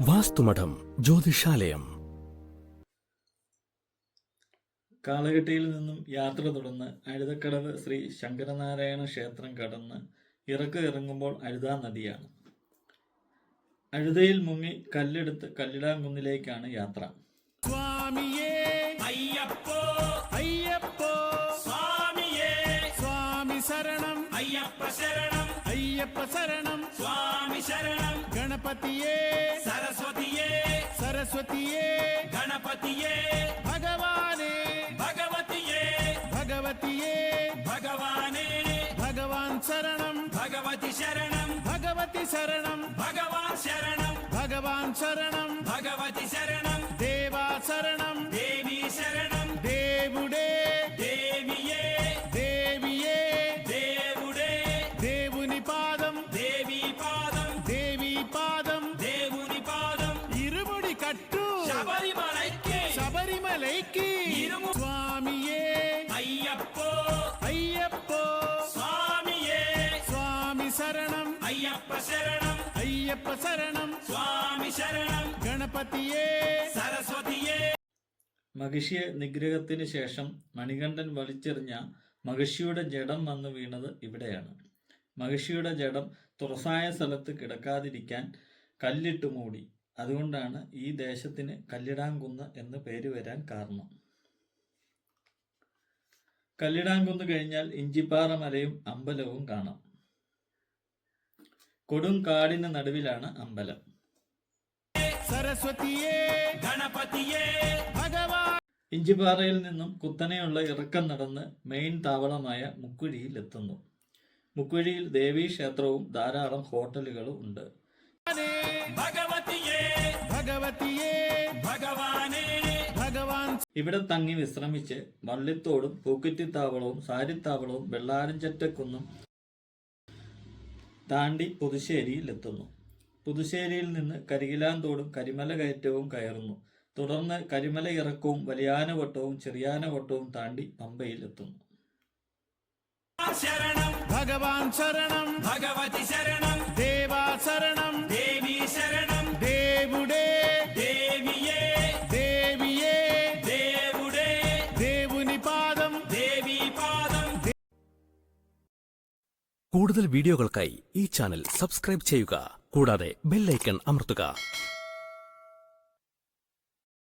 വാസ്തുമഠം ജ്യോതിഷാലയം. കാളകെട്ടിയിൽ നിന്നും യാത്ര തുടർന്ന് അഴുതക്കടവ് ശ്രീ ശങ്കരനാരായണ ക്ഷേത്രം കടന്ന് ഇറക്ക് ഇറങ്ങുമ്പോൾ അഴുതാ നദിയാണ്. അഴുതയിൽ മുങ്ങി കല്ലെടുത്ത് കല്ലിടാങ്കുന്നിലേക്കാണ് യാത്ര. സ്വാമിയേ അയ്യപ്പോ അയ്യപ്പോ അയ്യപ്പ സ്വാമി ശരണം. അയ്യപ്പ ശരണം അയ്യപ്പ ശരണം സ്വാമി ശരണം ഗണപതിയേ സരസ്വതിയേ സരസ്വതിയേ ഗണപതിയേ ഭഗവാനേ ഭഗവതിയേ ഭഗവതിയേ ഭഗവാനേ ഭഗവാൻ ശരണം ഭഗവതി ശരണം ഭഗവതി ശരണം ഭഗവാൻ ശരണം ഭഗവാൻ ശരണം ഭഗവതി ശരണം ദേവാ ശരണം കട്ടു. ശബരിമലയ്ക്ക്. ശബരിമലയ്ക്ക്. ഇരുമു- സ്വാമിയേ. അയ്യപ്പോ. അയ്യപ്പോ. സ്വാമിയേ. സ്വാമി ശരണം. അയ്യപ്പ ശരണം. അയ്യപ്പ ശരണം. സ്വാമി ശരണം. ഗണപതിയേ. സരസ്വതിയേ. മഹിഷിയെ നിഗ്രഹത്തിന് ശേഷം മണികണ്ഠൻ വലിച്ചെറിഞ്ഞ മഹിഷിയുടെ ജഡം വന്നു വീണത് ഇവിടെയാണ്. മഹിഷിയുടെ ജഡം തുറസായ സ്ഥലത്ത് കിടക്കാതിരിക്കാൻ കല്ലിട്ട് മൂടി. അതുകൊണ്ടാണ് ഈ ദേശത്തിന് കല്ലിടാംകുന്ന് എന്ന് പേര് വരാൻ കാരണം. കല്ലിടാംകുന്ന് കഴിഞ്ഞാൽ ഇഞ്ചിപ്പാറ മലയും അമ്പലവും കാണാം. കൊടും കാടിന് നടുവിലാണ് അമ്പലം. സരസ്വതിയേ ഗണപതിയേ ഭഗവാൻ ഇഞ്ചിപ്പാറയിൽ നിന്നും കുത്തനെയുള്ള ഇറക്കം നടന്ന് മെയിൻ താവളമായ മുക്കുഴിയിൽ എത്തുന്നു. മുക്കുഴിയിൽ ദേവീ ക്ഷേത്രവും ധാരാളം ഹോട്ടലുകളും ഉണ്ട്. ഭഗവതിയേ ഇവിടെ തങ്ങി വിശ്രമിച്ച് വള്ളിത്തോടും പൂക്കുറ്റിത്താവളവും സാരിത്താവളവും വെള്ളാരഞ്ചറ്റക്കുന്നും താണ്ടി പുതുശ്ശേരിയിലെത്തുന്നു. പുതുശ്ശേരിയിൽ നിന്ന് കരികിലാന്തോടും കരിമല കയറ്റവും കയറുന്നു. തുടർന്ന് കരിമല ഇറക്കവും വലിയാനവട്ടവും ചെറിയാനവട്ടവും താണ്ടി പമ്പയിൽ എത്തുന്നു ശരണം ഭഗവാൻ ശരണം. ഭഗവതി ശരണം. കൂടുതൽ വീഡിയോകൾക്കായി ഈ ചാനൽ സബ്സ്ക്രൈബ് ചെയ്യുക. കൂടാതെ ബെല്ലൈക്കൺ അമർത്തുക.